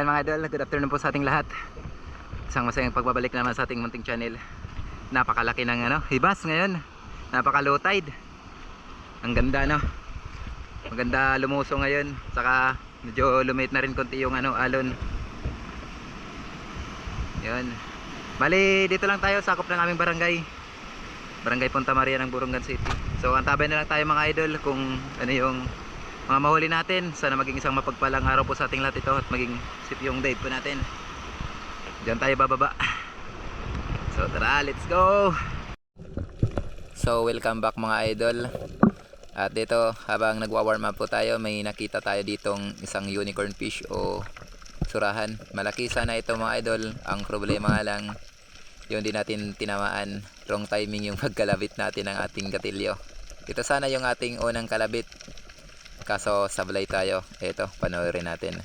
ayan mga idol, good afternoon po sa ating lahat. Isang masayang pagbabalik naman sa ating munting channel. Napakalaki ng ano, hibas ngayon. Napaka low tide. Ang ganda no. Maganda lumuso ngayon. Saka medyo lumit na rin konti yung ano, alon. Yun. Bali, dito lang tayo, sakop ng aming barangay. Barangay Punta Maria ng Burungan City. So, antabay na lang tayo mga idol kung ano yung mga mahuli natin. Sana maging isang mapagpalang araw po sa ating lahat ito at maging sip yung date po natin. Diyan tayo bababa. So, tara, let's go! So, welcome back mga idol. At dito, habang nagwa-warm up po tayo, may nakita tayo ditong isang unicorn fish o surahan. Malaki sana ito mga idol. Ang problema lang, yun din natin tinamaan. Wrong timing yung pagkalabit natin ng ating gatilyo. Ito sana yung ating unang kalabit. Kaso sablay tayo. Ito, panoorin natin.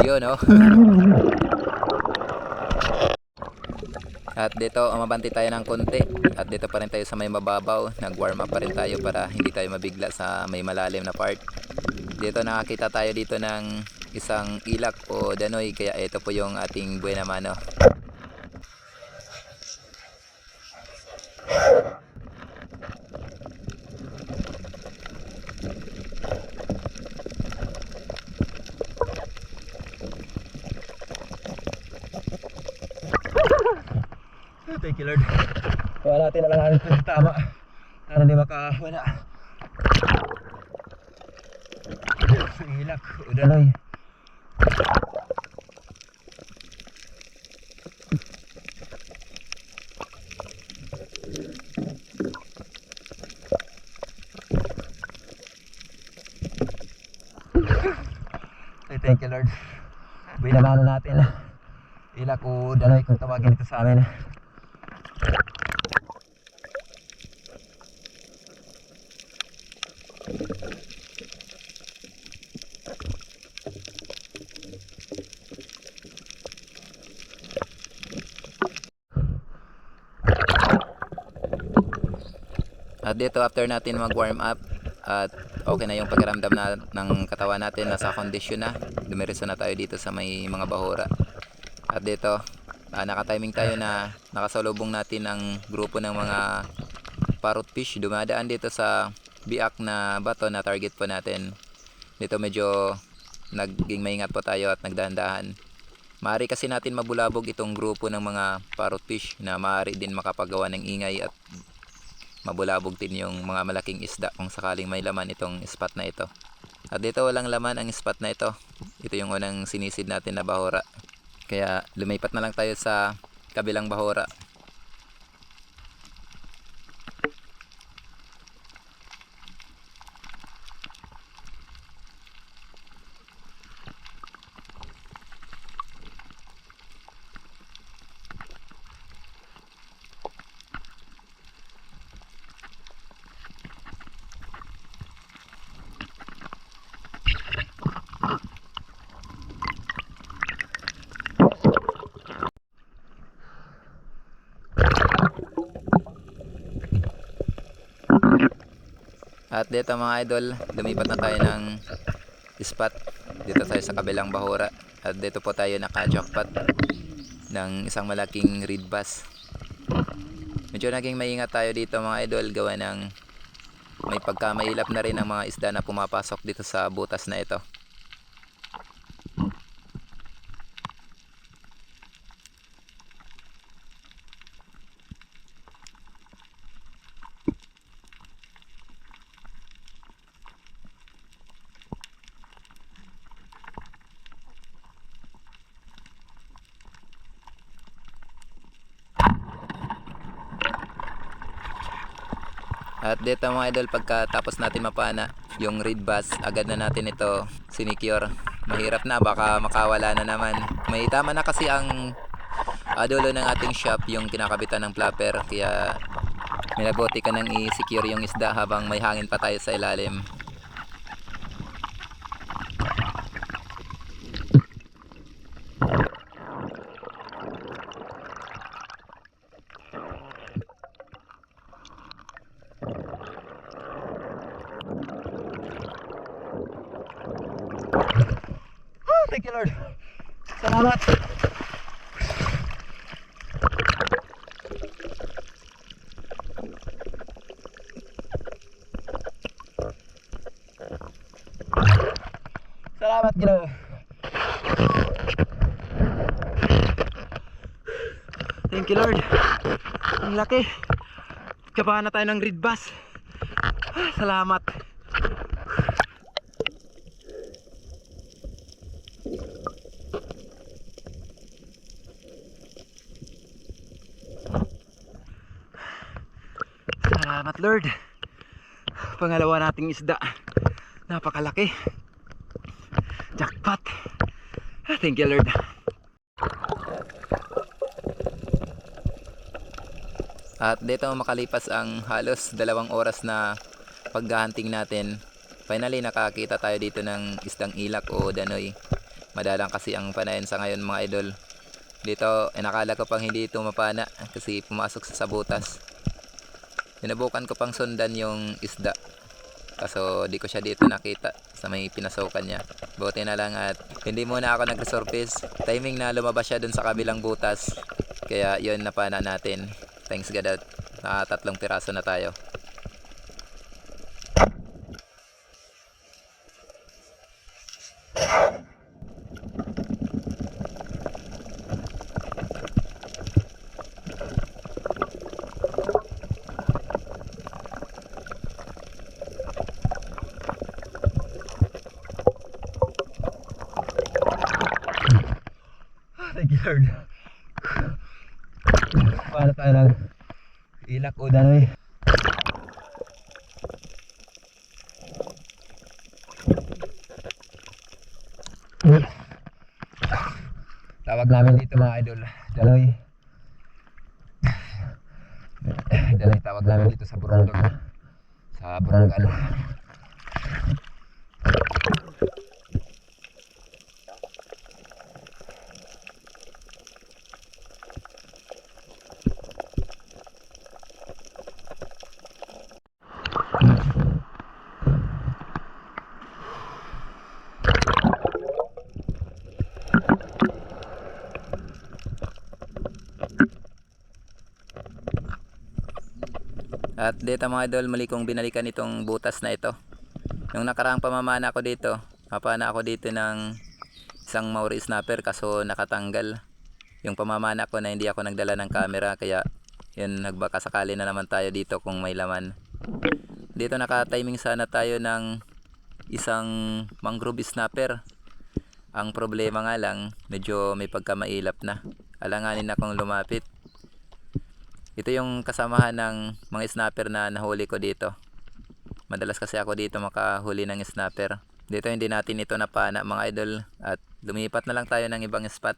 Yun oh. At dito, umabanti tayo ng konti. At dito pa rin tayo sa may mababaw. Nag-warm up pa rin tayo para hindi tayo mabigla sa may malalim na part. Dito nakakita tayo dito ng isang ilak o danoy. Kaya ito po yung ating buena mano. Thank you Lord. Kuha natin na lang natin tama. Para hindi makawala. Ilak, udaloy. Thank you Lord. Binamano natin. Ilak o daloy kung tawagin ito sa amin. At dito after natin mag warm up at okay na yung pakiramdam na, ng katawan natin nasa kondisyon na dumiretso na tayo dito sa may mga bahura. At dito ah, nakatiming tayo na nakasalubong natin ang grupo ng mga parrot fish. Dumadaan dito sa biak na bato na target po natin. Dito medyo naging maingat po tayo at nagdahan-dahan. Maaari kasi natin mabulabog itong grupo ng mga parrot fish na maaari din makapagawa ng ingay at mabulabog din yung mga malaking isda kung sakaling may laman itong spot na ito. At dito walang laman ang spot na ito. Ito yung unang sinisid natin na bahura. Kaya lumipat na lang tayo sa kabilang bahura. At dito mga idol, lumipat na tayo ng spot. Dito tayo sa kabilang bahura. At dito po tayo naka-jackpot ng isang malaking reed bass. Medyo naging maingat tayo dito mga idol gawa ng may pagkamailap na rin ang mga isda na pumapasok dito sa butas na ito. At dito mga idol, pagkatapos natin mapana yung reed bass, agad na natin ito sinicure. Mahirap na, baka makawala na naman. May tama na kasi ang ah, dulo ng ating shop, yung kinakabitan ng flapper. Kaya minabuti ka nang i-secure yung isda habang may hangin pa tayo sa ilalim. Thank you Lord. Salamat. Salamat Ginoo. Thank you Lord. Ang laki. Kabahan na tayo ng reed bass. Salamat. Salamat Lord. Pangalawa nating isda. Napakalaki. Jackpot. Thank you Lord. At dito makalipas ang halos dalawang oras na paghahunting natin, finally nakakita tayo dito ng isdang ilak o danoy. Madalang kasi ang panayan sa ngayon mga idol. Dito, eh, nakala ko pang hindi ito mapana kasi pumasok sa sabutas. Sinubukan ko pang sundan yung isda. Kaso di ko siya dito nakita sa may pinasukan niya. Buti na lang at hindi muna ako nag-surface. Timing na lumabas siya dun sa kabilang butas. Kaya yun napana natin. Thanks God at nakatatlong piraso na tayo. Thank you Lord. Paano tayo ng ilak o danoy? Tawag namin dito mga idol, daloy. Daloy tawag namin dito sa Burundog. Sa Burungan. At dito mga idol, muli kong binalikan itong butas na ito. Nung nakaraang pamamana ko dito, papana ako dito ng isang Maori snapper kaso nakatanggal. Yung pamamana ko na hindi ako nagdala ng camera kaya yun nagbaka sakali na naman tayo dito kung may laman. Dito naka-timing sana tayo ng isang mangrove snapper. Ang problema nga lang, medyo may pagkamailap na. Alanganin akong lumapit. Ito yung kasamahan ng mga snapper na nahuli ko dito. Madalas kasi ako dito makahuli ng snapper. Dito hindi natin ito napana mga idol at lumipat na lang tayo ng ibang spot.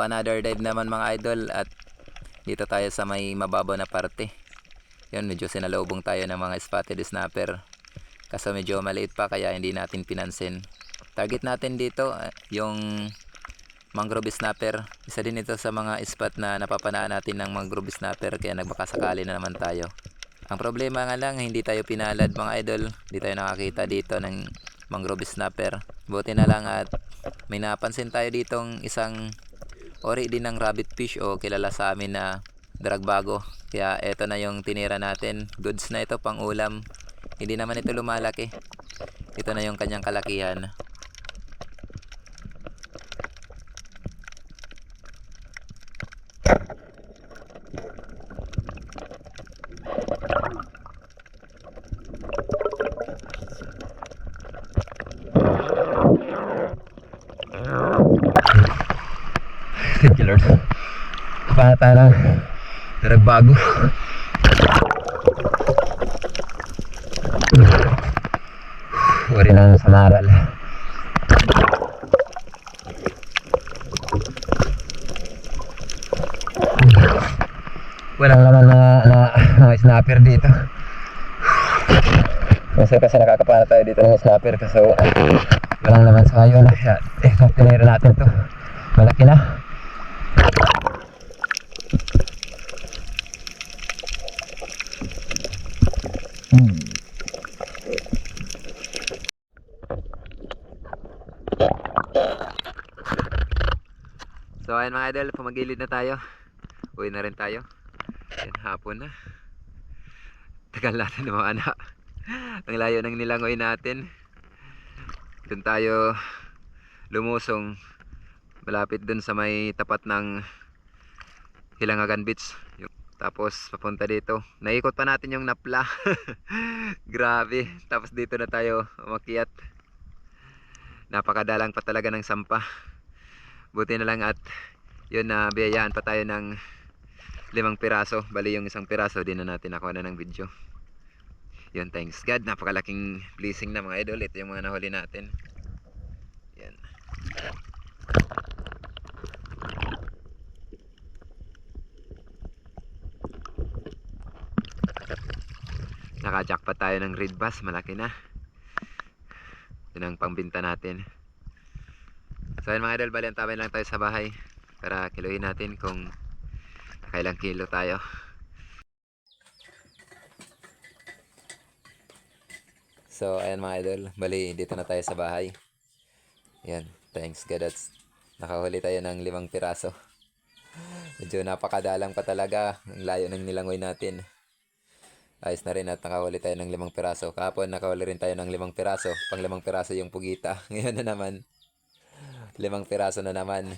Another dive naman mga idol at dito tayo sa may mababaw na parte. Yun medyo sinalubong tayo ng mga spotted snapper. Kaso medyo maliit pa kaya hindi natin pinansin. Target natin dito eh, yung mangrove snapper. Isa din ito sa mga spot na napapanaan natin ng mangrove snapper kaya nagbakasakali na naman tayo. Ang problema nga lang hindi tayo pinalad mga idol. Hindi tayo nakakita dito ng mangrove snapper. Buti na lang at may napansin tayo ditong isang ori din ng rabbit fish o kilala sa amin na dragbago. Kaya eto na yung tinira natin. Goods na ito pang ulam. Hindi naman ito lumalaki. Ito na yung kanyang kalakihan. Lord. Para tayo ng nagbago. Uri ng samaral. Walang naman na, na, na snapper dito. Kasi kasi nakakapana tayo dito ng snapper kasi walang naman sa ngayon. Kaya, eh, tinira natin to. Malaki na. So ayun pumagilid na tayo. Uwi na rin tayo. Yan, hapon na. Tagal natin na mga anak. Ang layo ng nilangoy natin. Doon tayo lumusong. Malapit dun sa may tapat ng Hilangagan Beach. Tapos papunta dito. Naikot pa natin yung napla. Grabe. Tapos dito na tayo umakyat. Napakadalang pa talaga ng sampah. Buti na lang at yun na biyayaan pa tayo ng limang piraso. Bali yung isang piraso din na natin nakuha na ng video. Yun, thanks God. Napakalaking blessing na mga idol. Ito yung mga nahuli natin. Yan. Nakajackpot tayo ng red bass. Malaki na. Yun ang pangbinta natin. So yun mga idol, bali antabayan lang tayo sa bahay para kiluhin natin kung kailang kilo tayo. So ayan mga idol, bali dito na tayo sa bahay. Yan, thanks God at nakahuli tayo ng limang piraso. Medyo napakadalang pa talaga ang layo ng nilangoy natin. Ayos na rin at nakahuli tayo ng limang piraso. Kahapon nakahuli rin tayo ng limang piraso. Pang limang piraso yung pugita. Ngayon na naman, limang piraso na naman.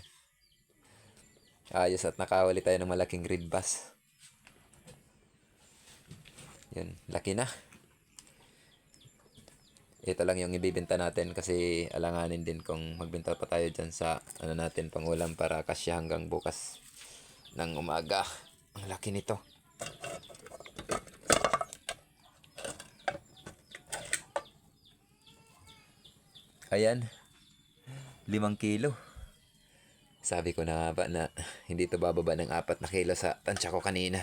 Ayos at nakahuli tayo ng malaking red bass. Yun, laki na. Ito lang yung ibibenta natin kasi alanganin din kung magbenta pa tayo dyan sa ano natin pangulam para kasya hanggang bukas ng umaga. Ang laki nito. Ayan. Limang kilo. Sabi ko na nga ba na hindi to bababa ng apat na kilo sa tansya ko kanina.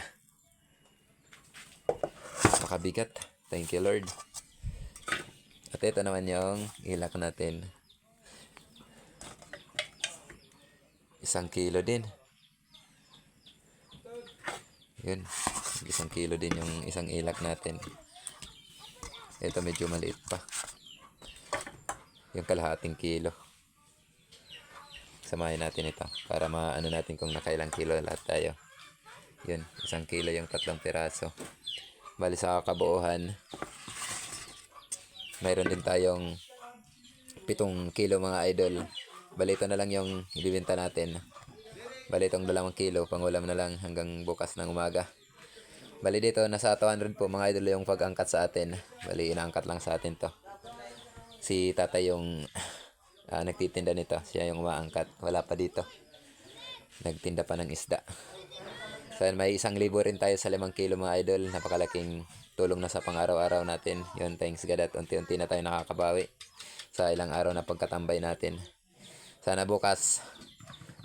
Makabigat. Thank you Lord. At ito naman yung ilak natin. Isang kilo din. Yun. Isang kilo din yung isang ilak natin. Ito medyo maliit pa. Yung kalahating kilo. Samahin natin ito para maano natin kung nakailang kilo lahat tayo. Yun, isang kilo yung tatlong piraso. Bali sa kabuuhan, mayroon din tayong pitong kilo mga idol. Bali ito na lang yung ibibenta natin. Bali itong dalawang kilo, pangulam na lang hanggang bukas ng umaga. Bali dito, nasa 200 po mga idol yung pag-angkat sa atin. Bali inaangkat lang sa atin to. Si tatay yung ah, nagtitinda nito. Siya yung umaangkat. Wala pa dito. Nagtinda pa ng isda. So may isang libo rin tayo sa limang kilo mga idol. Napakalaking tulong na sa pang-araw-araw natin. Yun, thanks God at unti-unti na tayo nakakabawi sa ilang araw na pagkatambay natin. Sana bukas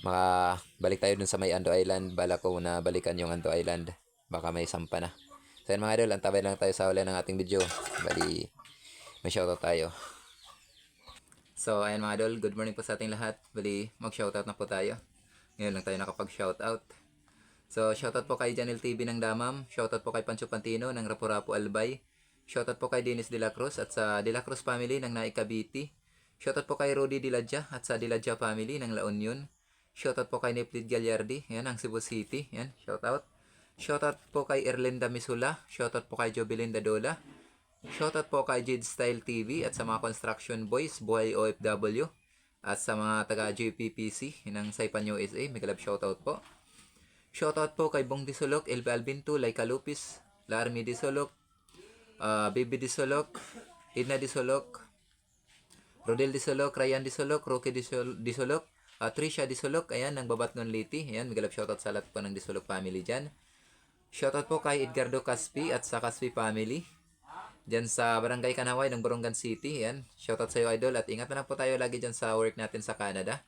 makabalik tayo dun sa may Ando Island. Bala ko na balikan yung Ando Island. Baka may sampa na. So yan mga idol, antabay lang tayo sa huli ng ating video. Bali, may shoutout tayo. So, ayan mga idol, good morning po sa ating lahat. Bali, mag-shoutout na po tayo. Ngayon lang tayo nakapag-shoutout. So, shoutout po kay Janel TV ng Damam. Shoutout po kay Pancho Pantino ng Rapu-Rapu Albay. Shoutout po kay Dennis De La Cruz at sa De La Cruz family ng Naikabiti. Shoutout po kay Rudy Diladja at sa Diladja family ng La Union. Shoutout po kay Neplid Gagliardi, yan ang Cebu City. Yan, shoutout. Shoutout po kay Erlinda Misula. Shoutout po kay Jobelinda Dola. Shoutout po kay Jid Style TV at sa mga construction boys, buhay OFW. At sa mga taga JPPC ng Saipan USA, may kalab shoutout po. Shoutout po kay Bong Disolok, Elbe Albinto, Laika Lupis, Larmi Disolok, uh, Baby Disolok, Edna Disolok, Rodel Disolok, Ryan Disolok, Roque Disol- Disolok, uh, Trisha Disulok, ayan, ng Babat Liti. Ayan, magalap shoutout sa lahat po ng Disulok family dyan. Shoutout po kay Edgardo Caspi at sa Caspi family. Diyan sa Barangay Kanaway ng Borongan City. Ayan, shoutout sa iyo idol at ingat na lang po tayo lagi dyan sa work natin sa Canada.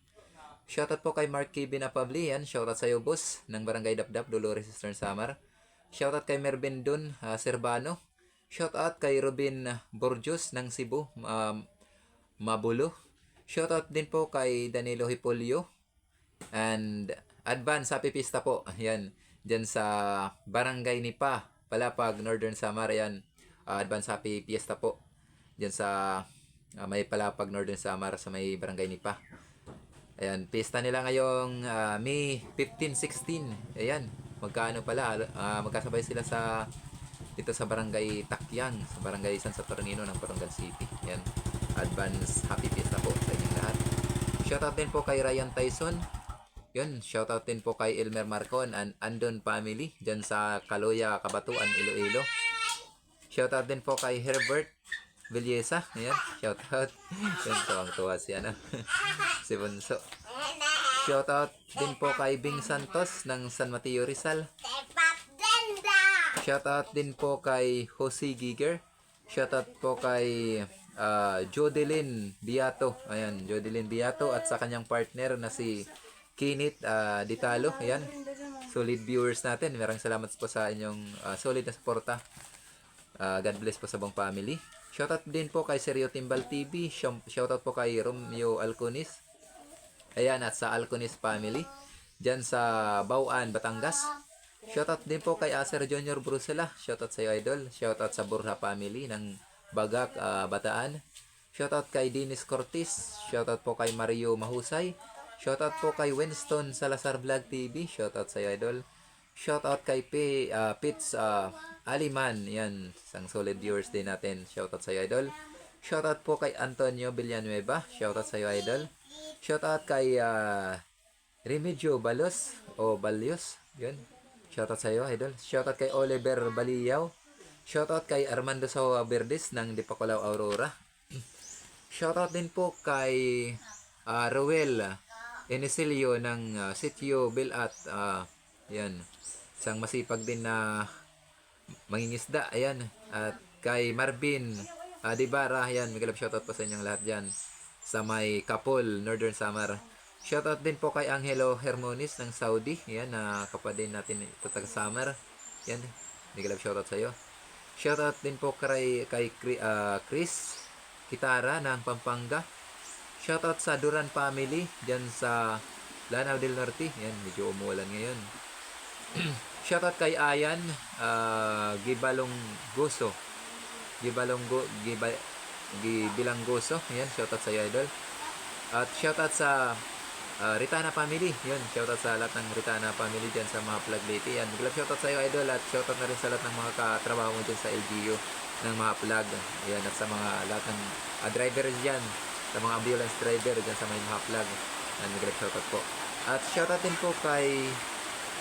Shoutout po kay Mark Kevin Apabli. Yan, shoutout sa iyo boss ng Barangay Dapdap, Dolores Eastern Samar. Shoutout kay Mervin Dun, uh, Serbano. Shoutout kay Robin Borjos ng Cebu, um, Mabulo. Shoutout din po kay Danilo Hipolio. And advance happy pista po. Ayan, dyan sa Barangay Nipa, Palapag, Northern Samar. Ayan, uh, advance happy fiesta po. Dyan sa uh, may Palapag, Northern Samar sa may Barangay Nipa. Ayan, pista nila ngayong ah, May 15-16. Ayan, magkaano pala, ah, magkasabay sila sa dito sa Barangay Takyang, sa Barangay San Saturnino ng Parangal City. Ayan, advance happy fiesta po sa inyong lahat. Shoutout din po kay Ryan Tyson. Yun, shoutout din po kay Elmer Marcon and Andon family dyan sa Kaloya, Kabatuan, Iloilo. Shoutout din po kay Herbert Villesa. Ayan, shoutout. Yan, tuwang-tuwa si ano. si Bunso. Shoutout din po kay Bing Santos ng San Mateo Rizal. Shoutout din po kay Jose Giger. Shoutout po kay uh, Jodelyn Biato. Ayan, Jodelyn Biato at sa kanyang partner na si Kinit uh, Ditalo. Ayan, solid viewers natin. Maraming salamat po sa inyong ah, solid na suporta. Ah, God bless po sa buong family. Shoutout din po kay Seryo Timbal TV. Shou- Shoutout po kay Romeo Alconis. Ayan, at sa Alconis family. Diyan sa Bauan, Batangas. Shoutout din po kay Acer Junior Brusela. Shoutout sa iyo, idol. Shoutout sa Burha family ng Bagak, ah, Bataan. Shoutout kay Dennis Cortis. Shoutout po kay Mario Mahusay. Shoutout po kay Winston Salazar Vlog TV. Shoutout sa iyo, idol. Shoutout kay P, ah, Pits ah, Aliman. Yan, isang solid viewers din natin. Shoutout sa iyo, idol. Shoutout po kay Antonio Villanueva. Shoutout sa iyo, idol. Shoutout kay ah, Remedio Balos o Balyos. Yun. Shoutout sa iyo, idol. Shoutout kay Oliver Baliyaw. Shoutout kay Armando Sawa Verdes ng Dipakulaw Aurora. Shoutout din po kay ah, Ruel Enesilio ng ah, Sitio Bilat. ah yan. Isang masipag din na mangingisda. Ayan. At kay Marvin uh, Dibara. Ayan. Migalap shoutout po sa inyong lahat dyan. Sa may Kapol, Northern Samar. Shoutout din po kay Angelo Hermonis ng Saudi. Ayan. na kapatid natin ito taga Samar. Yan. Migalap shoutout sa iyo. Shoutout din po kay, kay ah, Chris Kitara ng Pampanga. Shoutout sa Duran family dyan sa Lanao del Norte. Yan, medyo umuulan ngayon. Shoutout kay Ayan uh, Gibalong Goso. Gibalong Go, Giba, Gibilang Goso. Yan, shoutout sa idol. At shoutout sa ah, Ritana family. Yan, shoutout sa lahat ng Ritana family dyan sa mga plug late. Yan, bigla shoutout sa idol. At shoutout na rin sa lahat ng mga katrabaho mo dyan sa LGU ng mga plug. Yan, at sa mga lahat ng ah, drivers dyan. Sa mga ambulance driver dyan sa mga plug. Yan, bigla shoutout po. At shoutout din po kay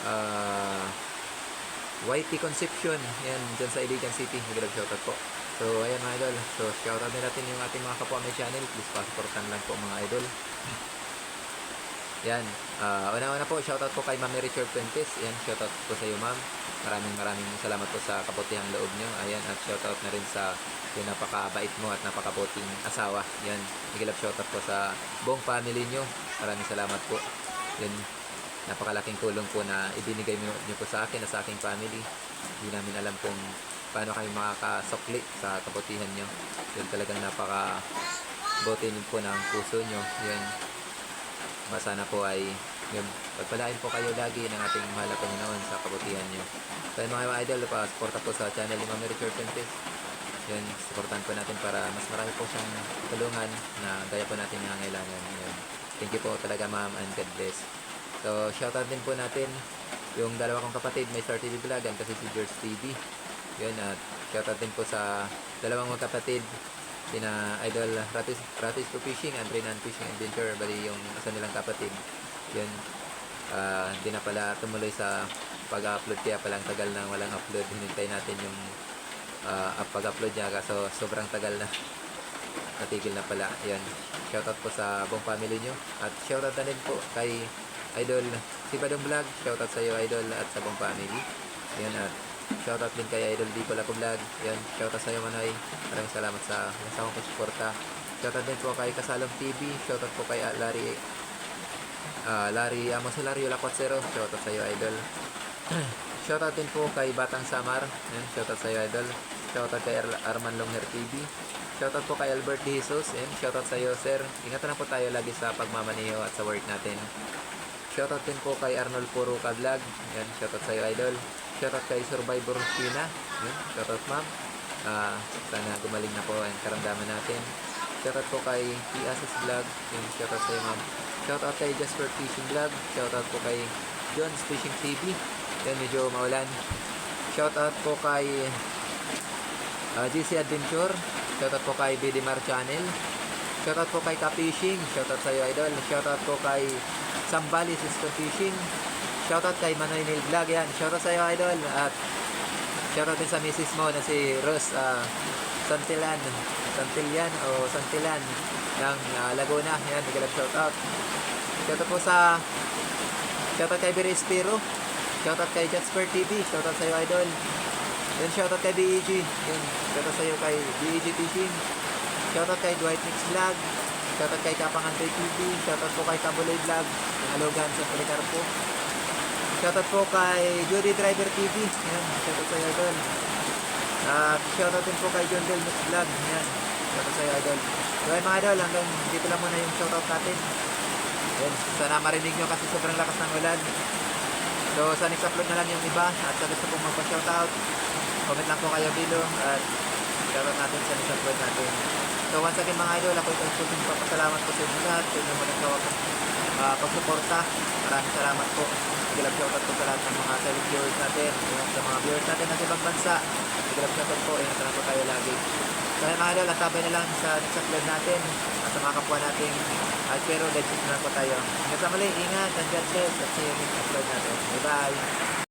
ah YT Conception. Yan, dyan sa Iligan City. Magandang shoutout po. So, ayan mga idol. So, shoutout din natin yung ating mga kapwa may channel. Please, pasupportan lang po mga idol. Yan. ah una-una po, shoutout po kay Ma'am Mary Church Fuentes. Yan, shoutout po sa iyo, ma'am. Maraming maraming salamat po sa kabutihang loob nyo. Ayan, at shoutout na rin sa yung napakabait mo at napakabuting asawa. Yan, higilap shoutout po sa buong family nyo. Maraming salamat po. Yan, napakalaking tulong po na ibinigay nyo po sa akin at sa aking family. Hindi namin alam kung paano kayo makakasukli sa kabutihan nyo. Yun talagang napaka buti po ng puso nyo. Yun. Mas sana po ay yun, pagpalain po kayo lagi ng ating mahal na Panginoon sa kabutihan. So yun mga idol, pa suporta po sa channel ni Ma'am Richard Fuentes. Yun, supportan po natin para mas marami po siyang tulungan na gaya po natin nangangailangan. Yun. Thank you po talaga ma'am and God bless. So, shoutout din po natin yung dalawa kong kapatid, may Star TV Vlog and kasi si George TV. Yun, at shoutout din po sa dalawang mga kapatid, sina Idol Ratis, Ratis to Fishing and Renan Fishing Adventure, bali yung isa nilang kapatid. Yun, ah, hindi na pala tumuloy sa pag-upload kaya palang tagal na walang upload. Hinintay natin yung up- pag-upload niya kaso sobrang tagal na. natigil na pala. Yan. Shoutout po sa buong family nyo. At shoutout na din po kay Idol si Badong Vlog. Shoutout sa iyo Idol at sa buong family. Yan at shoutout din kay Idol Dico Laco Vlog. Yan. Shoutout sa iyo Manoy. Maraming salamat sa nasawang pagsuporta. Shoutout din po kay Kasalong TV. Shoutout po kay ah, Larry Ah, Larry Amos Hilario Lacuatsero. Shoutout sa iyo Idol. Shoutout din po kay Batang Samar. Yan, shoutout sa iyo, Idol. Shoutout kay Ar- Arman Longher TV. Shoutout po kay Albert De Jesus. Yan, shoutout sa iyo, sir. Ingatan lang po tayo lagi sa pagmamaneho at sa work natin. Shoutout din po kay Arnold Puruka Vlog. Yan, shoutout sa iyo, Idol. Shoutout kay Survivor China. Yan, shoutout ma'am. Ah, sana gumaling na po ang karamdaman natin. Shoutout po kay Piasis Vlog. Yan, shoutout sa iyo, ma'am. Shoutout kay Jasper Fishing Vlog. Shoutout po kay John's Fishing TV. Yan, medyo maulan. Shoutout po kay uh, GC Adventure. Shoutout po kay BDMar Channel. Shoutout po kay Ka-Fishing. Shoutout sa iyo, Idol. Shoutout po kay Sambali Sisto Fishing. Shoutout kay Manoy Neil Vlog. Yan. Shoutout sa iyo, Idol. At shoutout din sa misis mo na si Rose uh, Santilan. Santillan o Santilan ng uh, Laguna. Yan. Bigyan shoutout. Shoutout po sa Shoutout kay Biri Espiro. Shoutout kay Jasper TV. Shoutout sa iyo, Idol. Then shoutout kay BEG. Yun. Shoutout sa iyo kay BEG Fishing. Shoutout kay Dwight Mix Vlog. Shoutout kay Kapangantoy TV. Shoutout po kay Kabuloy Vlog. Ng Alogan sa Policarpo. Shoutout po kay Judy Driver TV. Yan. Shoutout sa iyo, Idol. At shoutout din po kay John Del Mix Vlog. Yan. Shoutout sa iyo, Idol. So ayun mga idol, hanggang dito lang muna yung shoutout natin. Yan, sana marinig nyo kasi sobrang lakas ng ulan. So, sa next upload na lang yung iba at sa gusto pong magpa-shoutout, comment lang po kayo below at shoutout natin sa next upload natin. So, once again mga idol, ako ito po papasalamat po sa inyo lahat sa inyong mga uh, pagsuporta. Maraming salamat po. Biglang shoutout po sa lahat ng mga silent viewers natin, yung sa mga viewers natin ng ibang bansa. Biglang shoutout po, ingat lang po tayo lagi. Ayun, mga idol, at tabay na lang sa next upload natin at sa mga kapwa natin at pero legit na po tayo. Hanggang sa muli, ingat and God bless at see you next upload natin. Bye-bye!